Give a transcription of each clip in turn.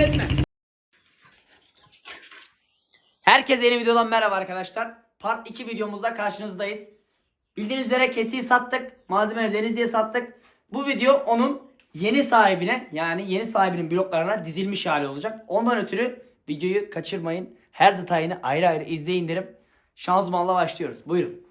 etme. Herkese yeni videodan merhaba arkadaşlar. Part 2 videomuzda karşınızdayız. Bildiğiniz üzere kesiyi sattık. Malzemeleri Denizli'ye sattık. Bu video onun yeni sahibine yani yeni sahibinin bloklarına dizilmiş hali olacak. Ondan ötürü videoyu kaçırmayın. Her detayını ayrı ayrı izleyin derim. Şanzımanla başlıyoruz. Buyurun.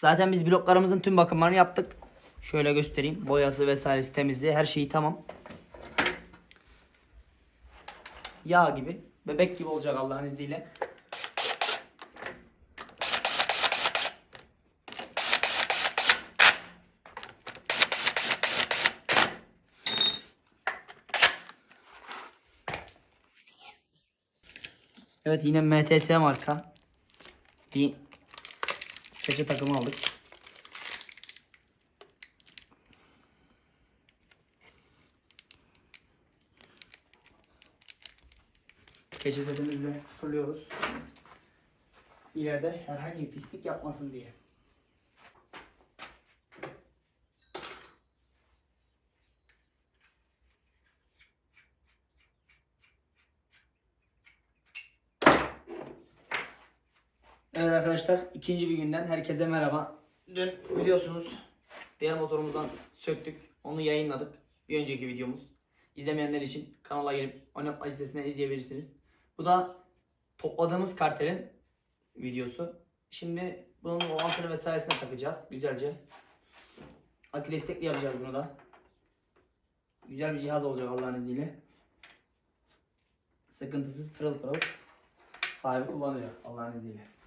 Zaten biz bloklarımızın tüm bakımlarını yaptık. Şöyle göstereyim. Boyası vesairesi temizliği her şeyi tamam. Yağ gibi. Bebek gibi olacak Allah'ın izniyle. Evet yine MTS marka. Bir keçe takımı aldık. Keçe setimizle sıfırlıyoruz. İleride herhangi bir pislik yapmasın diye. Evet arkadaşlar ikinci bir günden herkese merhaba. Dün biliyorsunuz diğer motorumuzdan söktük. Onu yayınladık. Bir önceki videomuz. İzlemeyenler için kanala gelip oynatma listesinden izleyebilirsiniz. Bu da topladığımız kartelin videosu. Şimdi bunun o anteni vesairesine takacağız güzelce. Akü destekli yapacağız bunu da. Güzel bir cihaz olacak Allah'ın izniyle. Sıkıntısız pırıl pırıl sahibi kullanıyor Allah'ın izniyle.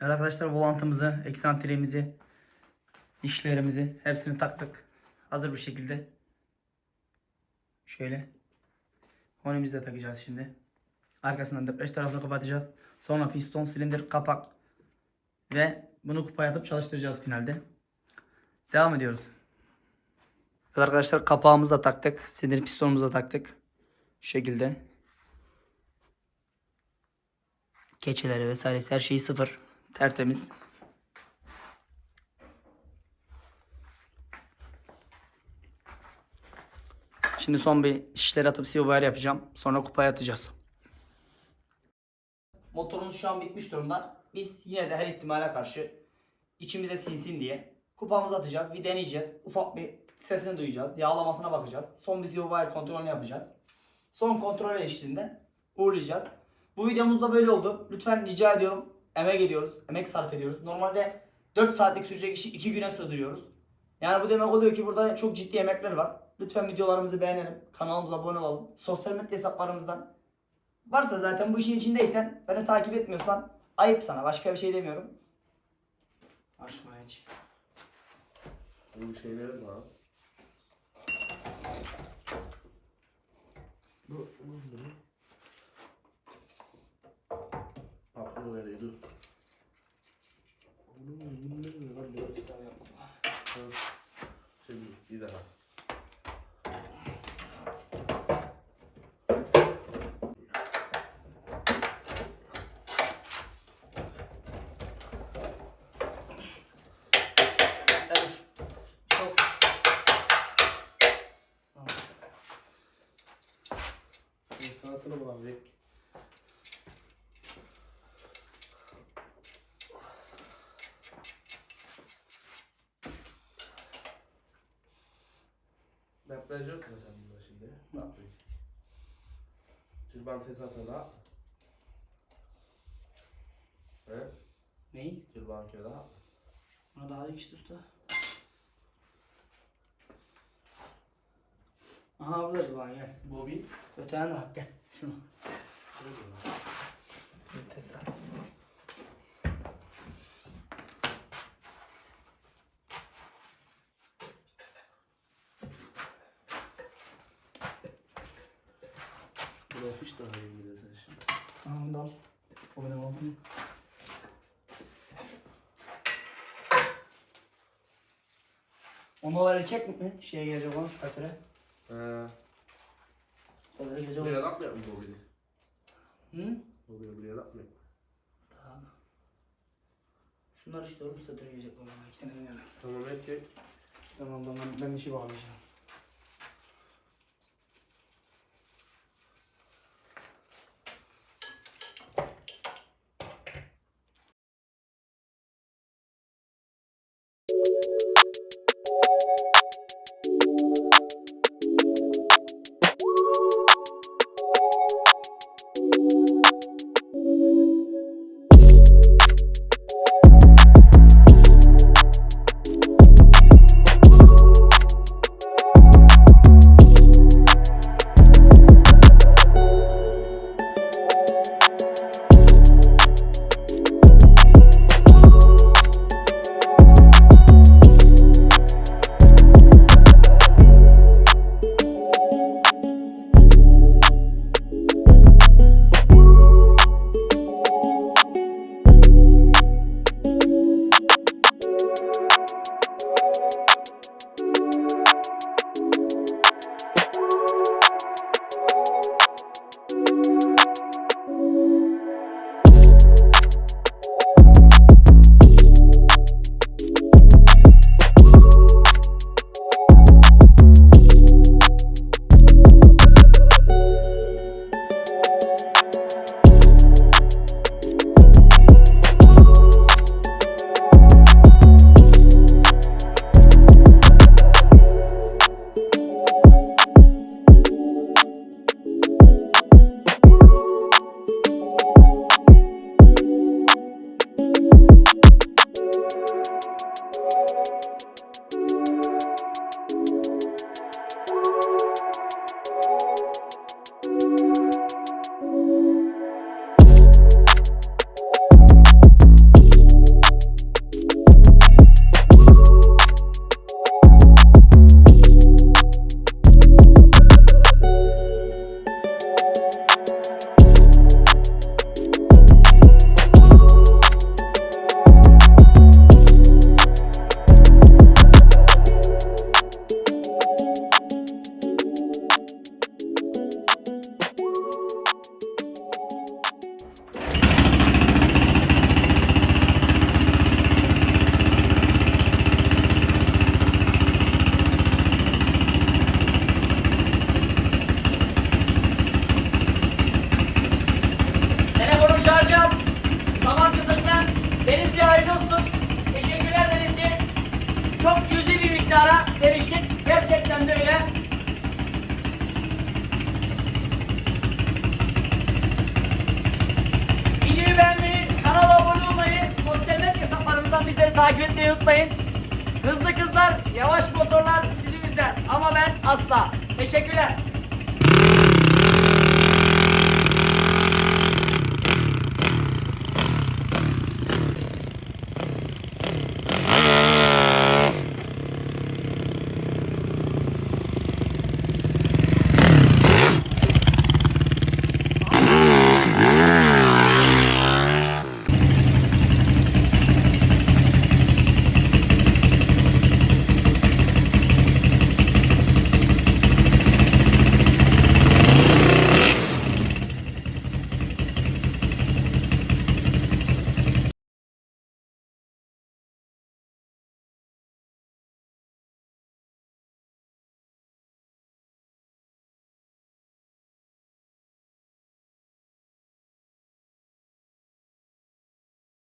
Evet arkadaşlar volantımızı, eksantriğimizi, dişlerimizi hepsini taktık. Hazır bir şekilde. Şöyle. Honemizi de takacağız şimdi. Arkasından depreş tarafını kapatacağız. Sonra piston, silindir, kapak. Ve bunu kupaya atıp çalıştıracağız finalde. Devam ediyoruz. Evet arkadaşlar kapağımızı da taktık. Sinir pistonumuzu da taktık. Şu şekilde. Keçeleri vesairesi her şeyi sıfır. Tertemiz. Şimdi son bir şişleri atıp boyar yapacağım. Sonra kupaya atacağız. Motorumuz şu an bitmiş durumda. Biz yine de her ihtimale karşı içimize sinsin diye kupamızı atacağız. Bir deneyeceğiz. Ufak bir sesini duyacağız. Yağlamasına bakacağız. Son bir boyar kontrolünü yapacağız. Son kontrol eşliğinde uğurlayacağız. Bu videomuz da böyle oldu. Lütfen rica ediyorum. Emek ediyoruz. Emek sarf ediyoruz. Normalde 4 saatlik sürecek işi 2 güne sığdırıyoruz. Yani bu demek oluyor ki burada çok ciddi emekler var. Lütfen videolarımızı beğenelim. Kanalımıza abone olalım. Sosyal medya hesaplarımızdan varsa zaten bu işin içindeysen beni takip etmiyorsan ayıp sana. Başka bir şey demiyorum. Şu mayacı. Bu şeyleri var. Bu bu ne? Aklı veriyordu. Bunun bunları ne lan bu? Şimdi bir daha. Ya dur. Çok. Tamam. Bir saatini bulacak. Mu sen bunda şimdi? Ne yapayım? Cilban tesafına da. He? Neyi? Kere daha. Buna daha iyi işte usta. Aha burada var gel. Bobin. Öteden de hak gel. Şunu. Tesadüf. Bu da hiç daha iyi gidersen şimdi. Aha onu da al. O benim oğlum. Onlar erkek mi? Şeye gelecek olan statöre. Ee, Statöre gelecek buraya olan. atmıyor mu bobini? Hı? Buraya buraya atmıyor. Tamam. Şunlar işte oğlum statöre gelecek olan. İki tane yani. Tamam erkek. Tamam ben, ben işi bağlayacağım. Takip etmeyi unutmayın. Hızlı kızlar, yavaş motorlar sizi üzer ama ben asla. Teşekkürler.